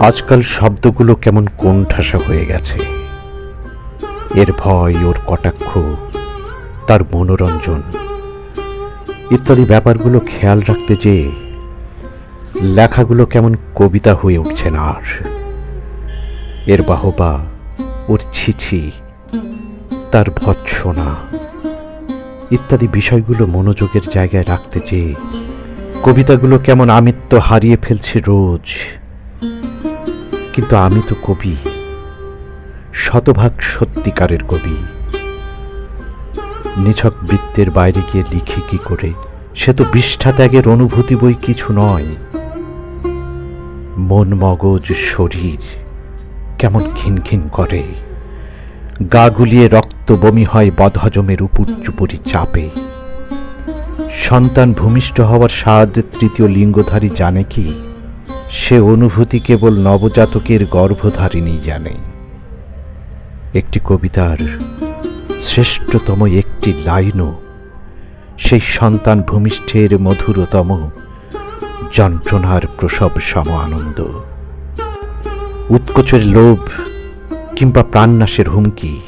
আজকাল শব্দগুলো কেমন কোণঠাসা হয়ে গেছে। এর ভয়, ওর কটাক্ষ, তার মনোরঞ্জন। ইত্যাদি ব্যাপারগুলো খেয়াল রাখতে যে লেখাগুলো কেমন কবিতা হয়ে উঠছে না আর। এর বাহবা, ওর ছিছি, তার ভৎসনা। ইত্যাদি বিষয়গুলো মনোযোগের জায়গায় রাখতে যে কবিতাগুলো কেমন আমিত্ব হারিয়ে ফেলছে রোজ। কিন্তু আমি তো কবি, শতভাগ সত্যিকারের কবি। নিছক বৃত্তের বাইরে গিয়ে লিখি কি করে, সে তো বিষ্ঠা ত্যাগের অনুভূতি বই কিছু নয়। মন মগজ শরীর কেমন খিনখিন করে, গা গুলিয়ে রক্ত বমি হয় বদহজমের উপর চুপুরি চাপে। সন্তান ভূমিষ্ঠ হওয়ার স্বাদ তৃতীয় লিঙ্গধারী জানে কি? সে অনুভূতি কেবল নবজাতকের গর্ভধারিণী জানে। একটি কবিতার শ্রেষ্ঠতম একটি লাইনও সেই সন্তান ভূমিষ্ঠের মধুরতম যন্ত্রণার প্রসব সম আনন্দ। উৎকোচের লোভ কিংবা প্রাণনাশের হুমকি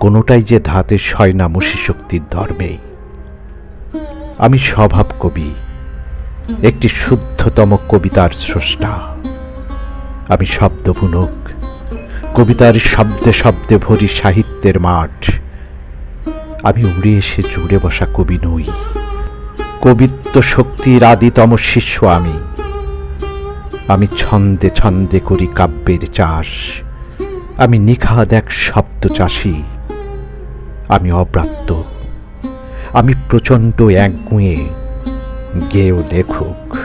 কোনোটাই যে ধাতে সয় না শক্তির ধর্মে আমি স্বভাব কবি, একটি শুদ্ধতম কবিতার স্রষ্টা। আমি শব্দপুনক কবিতার শব্দে শব্দে ভরি সাহিত্যের মাঠ। আমি উড়ে এসে জুড়ে বসা কবি নই। কবিত্ব শক্তির আদিতম শিষ্য আমি। আমি ছন্দে ছন্দে করি কাব্যের চাষ। আমি নিখাদ এক শব্দ চাষি। আমি অপ্রাপ্ত। আমি প্রচণ্ড একগুঁয়ে গেও লেখক।